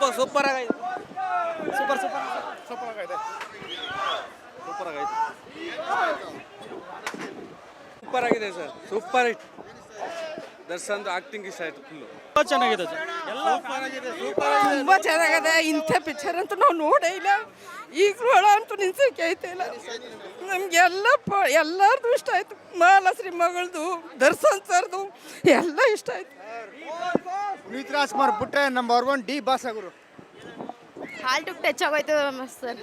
Super super ಆಗೈತೆ. Super super super ಆಗಿದೆ super ಆಗೈತೆ. ಸೂಪರ್ ಆಗಿದೆ sir. Super hit Darshan acting ಇಷ್ಟ ಆಯ್ತು ಫುಲ್ಲು ಚೆನ್ನಾಗಿದೆ ತುಂಬಾ ಚೆನ್ನಾಗಿದೆ. ಇಂಥ ಪಿಕ್ಚರ್ ಅಂತೂ ನಾವು ನೋಡೇ ಇಲ್ಲ. ಈಗಲೂ ಹೇಳೋ ಅಂತೂ ನಿನ್ಸಕ್ಕೆ ಐತೆ ಇಲ್ಲ. ನಮ್ಗೆ ಎಲ್ಲ ಪ ಎಲ್ಲರದು ಇಷ್ಟ ಆಯ್ತು. ಮಾಲಶ್ರೀ ಮಗಳದು ದರ್ಶನ್ ಸರ್ದು ಎಲ್ಲ ಇಷ್ಟ ಆಯ್ತು. ಪುನೀತ್ ರಾಜ್ಕುಮಾರ್ ಬಿಟ್ರೆ ನಂಬರ್ ಒನ್ ಡಿ ಬಾಸ್ ಗುರು. ಹಾಲ್ಟು ಟಚ್ ಆಗೋಯ್ತು ಸರ್.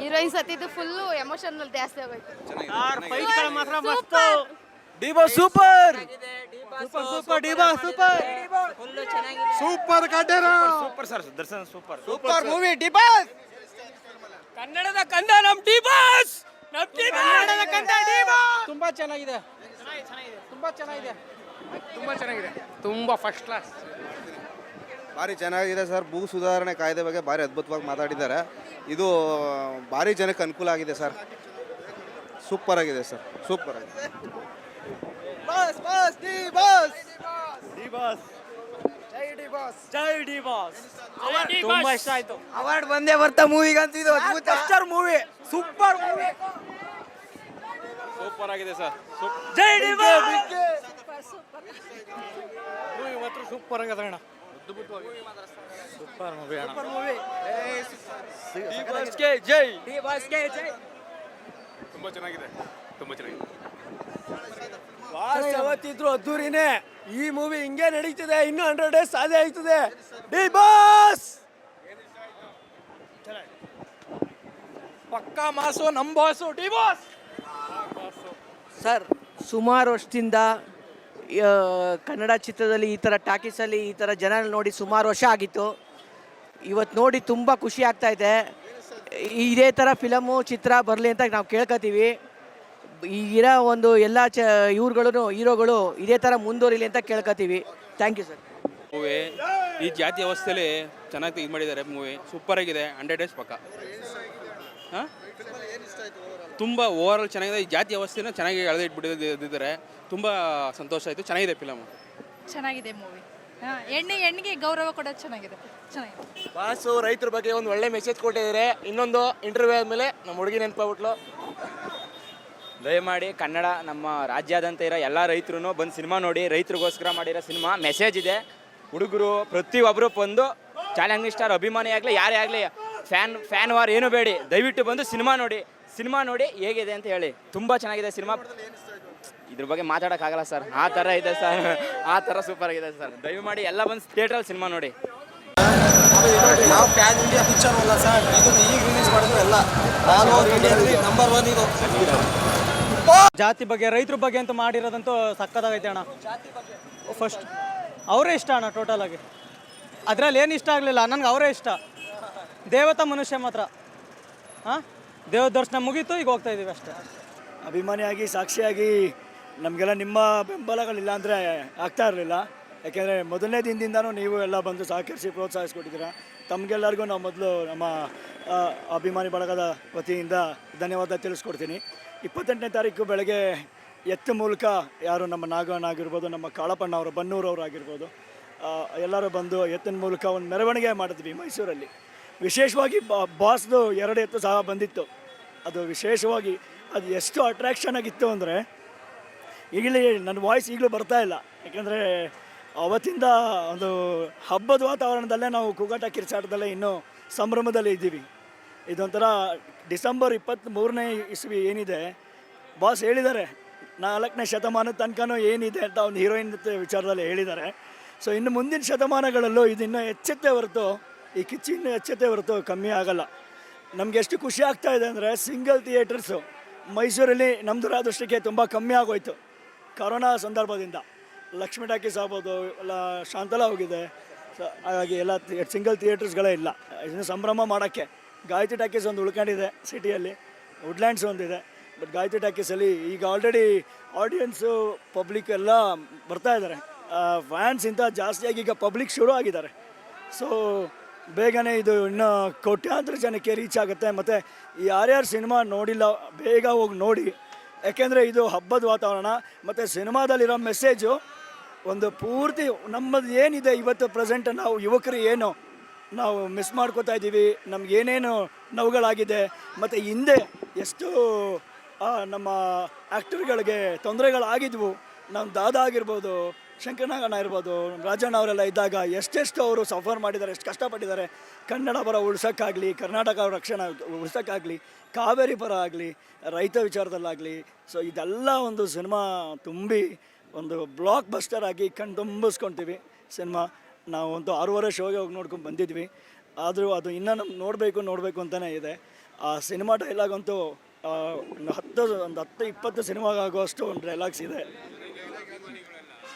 ಹೀರೋಯಿನ್ ಸತ್ತಿದ್ದು ಫುಲ್ಲು ಎಮೋಷನಲ್ ಜಾಸ್ತಿ ಆಗೋಯ್ತು. ಸೂಪರ್ ಸೂಪರ್ ಸೂಪರ್ ಡಿಬಾ super super ಕಡ್ಡೇರ super sir Darshan super super movie D boss. ಕನ್ನಡದ ಕಂದ ತುಂಬಾ ಚೆನ್ನಾಗಿದೆ. ತುಂಬಾ ಚೆನ್ನಾಗಿದೆ. ತುಂಬಾ ಚೆನ್ನಾಗಿದೆ. ತುಂಬಾ ಫಸ್ಟ್ ಕ್ಲಾಸ್ ಭಾರಿ ಚೆನ್ನಾಗಿದೆ ಸರ್. ಭೂ ಸುಧಾರಣೆ ಕಾಯ್ದೆ ಬಗ್ಗೆ ಭಾರಿ ಅದ್ಭುತವಾಗಿ ಮಾತಾಡಿದ್ದಾರೆ. ಇದು ಭಾರಿ ಜನಕ್ಕೆ ಅನುಕೂಲ ಆಗಿದೆ ಸರ್. ಸೂಪರ್ ಆಗಿದೆ ಸರ್. ಸೂಪರ್ ಆಗಿದೆ. ಜೈ ಡಿ ಬಾಸ್. ತುಂಬಾ ಇಷ್ಟ ಆಯ್ತು. ಅವಾರ್ಡ್ ಬಂದೇ ಬರ್ತಾ ಮೂವಿಗಂತ ಅಂತ ಇದು ಅದ್ಭುತ. ಮೂವಿ ಸೂಪರ್ ಮೂವಿ ಸೂಪರ್ ಆಗಿದೆ ಸರ್. ಜೈ ಮೂವಿ ಮಾತ್ರ ಸೂಪರ್ ಆಗಿದೆ ಅಣ್ಣ. ಸೂಪರ್ ಮೂವಿ ಅಣ್ಣ. ಜೈ. ತುಂಬಾ ಚೆನ್ನಾಗಿದೆ. ತುಂಬಾ ಚೆನ್ನಾಗಿದೆ. ಯಾವತ್ತಿದ್ರು ಅದ್ದೂರಿನೇ ಈ ಮೂವಿ ಹಿಂಗೆ ನಡೀತಿದೆ ಇನ್ನು ಹಂಡ್ರೆಡ್ ಡೇಸ್ ಸಾಧ್ಯ ಆಯ್ತದೆ. D boss! ಪಕ್ಕಾ ಮಾಸು ನಮ್ ಬಾಸು ಡಿ ಬಾಸ್! ಸರ್, ಸುಮಾರು ವರ್ಷದಿಂದ ಕನ್ನಡ ಚಿತ್ರದಲ್ಲಿ ಈ ಥರ ಟಾಕೀಸಲ್ಲಿ ಈ ಥರ ಜನ ನೋಡಿ ಸುಮಾರು ವರ್ಷ ಆಗಿತ್ತು. ಇವತ್ತು ನೋಡಿ ತುಂಬ ಖುಷಿ ಆಗ್ತಾ ಇದೆ. ಇದೇ ಥರ ಫಿಲಮು, ಚಿತ್ರ ಬರಲಿ ಅಂತ ನಾವು ಕೇಳ್ಕೊತೀವಿ. ಈಗಿರೋ ಒಂದು ಎಲ್ಲ ಚ ಇವ್ರುಗಳು ಹೀರೋಗಳು ಇದೇ ಥರ ಮುಂದುವರಿಲಿ ಅಂತ ಕೇಳ್ಕೊತೀವಿ. ಥ್ಯಾಂಕ್ ಯು ಸರ್ ಈ ಜಾತಿ ವ್ಯವಸ್ಥೆಯಲ್ಲಿ ಚೆನ್ನಾಗಿ ಇದು ಮಾಡಿದ್ದಾರೆ ಮೂವಿ. ಸೂಪರ್ ಆಗಿದೆ ಹಂಡ್ರೆಡ್ ಡೇಸ್ ಪಕ್ಕ. ಹಾಂ? ತುಂಬ ಓವರ್ ಆಲ್ ಚೆನ್ನಾಗಿದೆ. ಈ ಜಾತಿ ವ್ಯವಸ್ಥೆನ ಚೆನ್ನಾಗಿ ಎಳೆದಿಟ್ಬಿಟ್ಟಿದ್ದಾರೆ ತುಂಬ ಸಂತೋಷ ಆಯಿತು. ಚೆನ್ನಾಗಿದೆ ಫಿಲಮ್ ಚೆನ್ನಾಗಿದೆ ಮೂವಿ. ಹೆಣ್ಣು ಹೆಣ್ಣಿಗೆ ಗೌರವ ಕೊಡೋದು ಚೆನ್ನಾಗಿದೆ. ಚೆನ್ನಾಗಿದೆ. ಬಾಸು ರೈತರ ಬಗ್ಗೆ ಒಂದು ಒಳ್ಳೆ ಮೆಸೇಜ್ ಕೊಟ್ಟಿದ್ದಾರೆ. ಇನ್ನೊಂದು ಇಂಟರ್ವ್ಯೂ ಆದಮೇಲೆ ನಮ್ಮ ಹುಡುಗಿ ನೆನಪಾಗ್ಬಿಟ್ಲು. ದಯಮಾಡಿ ಕನ್ನಡ ನಮ್ಮ ರಾಜ್ಯಾದ್ಯಂತ ಇರೋ ಎಲ್ಲ ರೈತರು ಬಂದು ಸಿನಿಮಾ ನೋಡಿ. ರೈತರಿಗೋಸ್ಕರ ಮಾಡಿರೋ ಸಿನಿಮಾ ಮೆಸೇಜ್ ಇದೆ. ಹುಡುಗರು ಪ್ರತಿಯೊಬ್ಬರು ಬಂದು ಚಾಲೆಂಜಿಂಗ್ ಸ್ಟಾರ್ ಅಭಿಮಾನಿ ಆಗಲಿ ಯಾರೇ ಆಗಲಿ ಫ್ಯಾನ್ ಫ್ಯಾನ್ ವಾರ್ ಏನು ಬೇಡಿ. ದಯವಿಟ್ಟು ಬಂದು ಸಿನಿಮಾ ನೋಡಿ. ಸಿನಿಮಾ ನೋಡಿ ಹೇಗಿದೆ ಅಂತ ಹೇಳಿ. ತುಂಬ ಚೆನ್ನಾಗಿದೆ ಸಿನಿಮಾ. ಇದ್ರ ಬಗ್ಗೆ ಮಾತಾಡೋಕ್ಕಾಗಲ್ಲ ಸರ್ ಆ ಥರ ಇದೆ ಸರ್ ಆ ಥರ ಸೂಪರ್ ಆಗಿದೆ ಸರ್ ದಯಮಾಡಿ ಎಲ್ಲ ಬಂದು ಥಿಯೇಟ್ರಲ್ಲಿ ಸಿನಿಮಾ ನೋಡಿ. ನಾವು ಪ್ಯಾನ್ ಇಂಡಿಯಾ ಪಿಕ್ಚರ್ ಅಲ್ಲ ಸರ್ ಇದು ಈಗ ರಿಲೀಸ್ ಮಾಡಿದ್ರು ಎಲ್ಲ. ನಾನು ಇಂಡಿಯಾದಲ್ಲಿ ನಂಬರ್ ಒನ್ ಇದು. ಜಾತಿ ಬಗ್ಗೆ ರೈತರ ಬಗ್ಗೆ ಅಂತ ಮಾಡಿರೋದಂತೂ ಸಕ್ಕತ್ತಾಗೈತೆ ಅಣ್ಣ. ಫಸ್ಟ್ ಅವರೇ ಇಷ್ಟ ಅಣ್ಣ ಟೋಟಲ್ ಆಗಿ. ಅದರಲ್ಲಿ ಏನು ಇಷ್ಟ ಆಗಲಿಲ್ಲ, ನನಗೆ ಅವರೇ ಇಷ್ಟ. ದೇವತಾ ಮನುಷ್ಯ ಮಾತ್ರ. ಹಾಂ? ದೇವ ದರ್ಶನ ಮುಗೀತು, ಈಗ ಹೋಗ್ತಾ ಇದ್ದೀವಿ ಅಷ್ಟೇ. ಅಭಿಮಾನಿಯಾಗಿ, ಸಾಕ್ಷಿಯಾಗಿ ನಮಗೆಲ್ಲ ನಿಮ್ಮ ಬೆಂಬಲಗಳಿಲ್ಲ ಅಂದರೆ ಆಗ್ತಾ ಇರಲಿಲ್ಲ. ಯಾಕೆಂದರೆ ಮೊದಲನೇ ದಿನದಿಂದನೂ ನೀವು ಎಲ್ಲ ಬಂದು ಸಹಕರಿಸಿ ಪ್ರೋತ್ಸಾಹಿಸ್ಕೊಟ್ಟಿದ್ದೀರಾ. ತಮಗೆಲ್ಲರಿಗೂ ನಾವು ಮೊದಲು ನಮ್ಮ ಅಭಿಮಾನಿ ಬಳಗದ ವತಿಯಿಂದ ಧನ್ಯವಾದ ತಿಳಿಸ್ಕೊಡ್ತೀನಿ. ಇಪ್ಪತ್ತೆಂಟನೇ ತಾರೀಕು ಬೆಳಗ್ಗೆ ಎತ್ತ ಮೂಲಕ ಯಾರು ನಮ್ಮ ನಾಗಣ್ಣ ಆಗಿರ್ಬೋದು, ನಮ್ಮ ಕಾಳಪ್ಪಣ್ಣ ಅವರು ಬನ್ನೂರವ್ರು ಆಗಿರ್ಬೋದು ಎಲ್ಲರೂ ಬಂದು ಎತ್ತಿನ ಮೂಲಕ ಒಂದು ಮೆರವಣಿಗೆ ಮಾಡಿದ್ವಿ ಮೈಸೂರಲ್ಲಿ. ವಿಶೇಷವಾಗಿ ಬಾಸ್ದು ಎರಡು ಎತ್ತು ಸಹ ಬಂದಿತ್ತು. ಅದು ವಿಶೇಷವಾಗಿ ಅದು ಎಷ್ಟು ಅಟ್ರಾಕ್ಷನ್ ಆಗಿತ್ತು ಅಂದರೆ, ಈಗಲೇ ನನ್ನ ವಾಯ್ಸ್ ಈಗಲೂ ಬರ್ತಾ ಇಲ್ಲ. ಯಾಕೆಂದರೆ ಅವತ್ತಿಂದ ಒಂದು ಹಬ್ಬದ ವಾತಾವರಣದಲ್ಲೇ ನಾವು ಕೂಗಾಟ ಕಿರ್ಚಾಟದಲ್ಲೇ ಇನ್ನೂ ಸಂಭ್ರಮದಲ್ಲಿ ಇದ್ದೀವಿ. ಇದೊಂಥರ ಡಿಸೆಂಬರ್ ಇಪ್ಪತ್ತ್ಮೂರನೇ ಇಸ್ವಿ ಏನಿದೆ ಬಾಸ್ ಹೇಳಿದ್ದಾರೆ. ನಾಲ್ಕನೇ ಶತಮಾನದ ತನಕನೂ ಏನಿದೆ ಅಂತ ಒಂದು ಹೀರೋಯಿನ್ ವಿಚಾರದಲ್ಲಿ ಹೇಳಿದ್ದಾರೆ. ಸೊ ಇನ್ನು ಮುಂದಿನ ಶತಮಾನಗಳಲ್ಲೂ ಇದು ಇನ್ನೂ ಹೆಚ್ಚುತ್ತೆ ಹೊರತು, ಈ ಕಿಚ್ಚು ಇನ್ನೂ ಎಚ್ಚೆತ್ತೆ ಹೊರತು ಕಮ್ಮಿ ಆಗಲ್ಲ. ನಮ್ಗೆ ಎಷ್ಟು ಖುಷಿ ಆಗ್ತಾ ಇದೆ ಅಂದರೆ ಸಿಂಗಲ್ ಥಿಯೇಟರ್ಸು ಮೈಸೂರಲ್ಲಿ ನಮ್ಮ ದುರಾದೃಷ್ಟಕ್ಕೆ ತುಂಬ ಕಮ್ಮಿ ಆಗೋಯ್ತು. ಕರೋನಾ ಸಂದರ್ಭದಿಂದ. ಲಕ್ಷ್ಮೀ ಟಾಕೀಸ್ ಆಗ್ಬೋದು ಎಲ್ಲ ಶಾಂತಲ ಹೋಗಿದೆ. ಸೊ ಹಾಗಾಗಿ ಎಲ್ಲ ಸಿಂಗಲ್ ಥಿಯೇಟರ್ಸ್ಗಳೇ ಇಲ್ಲ. ಇದನ್ನು ಸಂಭ್ರಮ ಮಾಡೋಕ್ಕೆ ಗಾಯತ್ರಿ ಟಾಕೀಸ್ ಒಂದು ಉಳ್ಕೊಂಡಿದೆ ಸಿಟಿಯಲ್ಲಿ ವುಡ್ಲ್ಯಾಂಡ್ಸ್ ಒಂದಿದೆ. ಬಟ್ ಗಾಯತ್ರಿ ಟಾಕೀಸಲ್ಲಿ ಈಗ ಆಲ್ರೆಡಿ ಆಡಿಯನ್ಸು ಪಬ್ಲಿಕ್ ಎಲ್ಲ ಬರ್ತಾ ಇದ್ದಾರೆ. ಫ್ಯಾನ್ಸ್ ಫ್ಯಾನ್ಸಿಂತ ಜಾಸ್ತಿಯಾಗಿ ಈಗ ಪಬ್ಲಿಕ್ ಶುರು ಆಗಿದ್ದಾರೆ. ಸೊ ಬೇಗನೆ ಇದು ಇನ್ನು ಕೋಟ್ಯಾಂತರ ಜನಕ್ಕೆ ರೀಚ್ ಆಗುತ್ತೆ. ಮತ್ತು ಯಾರ್ಯಾರು ಸಿನಿಮಾ ನೋಡಿಲ್ಲ, ಬೇಗ ಹೋಗಿ ನೋಡಿ. ಯಾಕೆಂದರೆ ಇದು ಹಬ್ಬದ ವಾತಾವರಣ, ಮತ್ತು ಸಿನಿಮಾದಲ್ಲಿರೋ ಮೆಸೇಜು ಒಂದು ಪೂರ್ತಿ ನಮ್ಮದು ಏನಿದೆ ಇವತ್ತು ಪ್ರೆಸೆಂಟ್ ನಾವು ಯುವಕರು ಏನು, ನಾವು ಮಿಸ್ ಮಾಡ್ಕೋತಾ ಇದ್ದೀವಿ, ನಮ್ಗೆ ಏನೇನು ನೋವುಗಳಾಗಿದೆ, ಮತ್ತು ಹಿಂದೆ ಎಷ್ಟು ನಮ್ಮ ಆ್ಯಕ್ಟರ್ಗಳಿಗೆ ತೊಂದರೆಗಳಾಗಿದ್ವು. ನಮ್ಮ ದಾದಾ ಆಗಿರ್ಬೋದು, ಶಂಕರನಾಗಣ್ಣ ಇರ್ಬೋದು ರಾಜಣ್ಣ ಅವರೆಲ್ಲ ಇದ್ದಾಗ ಎಷ್ಟೆಷ್ಟು ಅವರು ಸಫರ್ ಮಾಡಿದ್ದಾರೆ, ಎಷ್ಟು ಕಷ್ಟಪಟ್ಟಿದ್ದಾರೆ. ಕನ್ನಡ ಪರ ಉಳ್ಸೋಕ್ಕಾಗಲಿ, ಕರ್ನಾಟಕ ರಕ್ಷಣೆ ಉಳ್ಸೋಕ್ಕಾಗಲಿ, ಕಾವೇರಿ ಪರ ಆಗಲಿ, ರೈತ ವಿಚಾರದಲ್ಲಾಗಲಿ, ಸೊ ಇದೆಲ್ಲ ಒಂದು ಸಿನಿಮಾ ತುಂಬಿ ಒಂದು ಬ್ಲಾಕ್ ಬಸ್ಟರ್ ಆಗಿ ಕಣ್ತುಂಬಿಸ್ಕೊತೀವಿ ಸಿನಿಮಾ. ನಾವು ಒಂದು ಆರೂವರೆ ಶೋಗೆ ಹೋಗಿ ನೋಡ್ಕೊಂಡು ಬಂದಿದ್ವಿ. ಆದರೂ ಅದು ಇನ್ನೂ ನಮ್ಗೆ ನೋಡಬೇಕು ನೋಡಬೇಕು ಅಂತಲೇ ಇದೆ. ಆ ಸಿನಿಮಾ ಡೈಲಾಗ್ ಅಂತೂ ಒಂದು ಹತ್ತು ಒಂದು ಹತ್ತು ಇಪ್ಪತ್ತು ಸಿನಿಮಾಗಾಗುವಷ್ಟು ಒಂದು ಡೈಲಾಗ್ಸ್ ಇದೆ.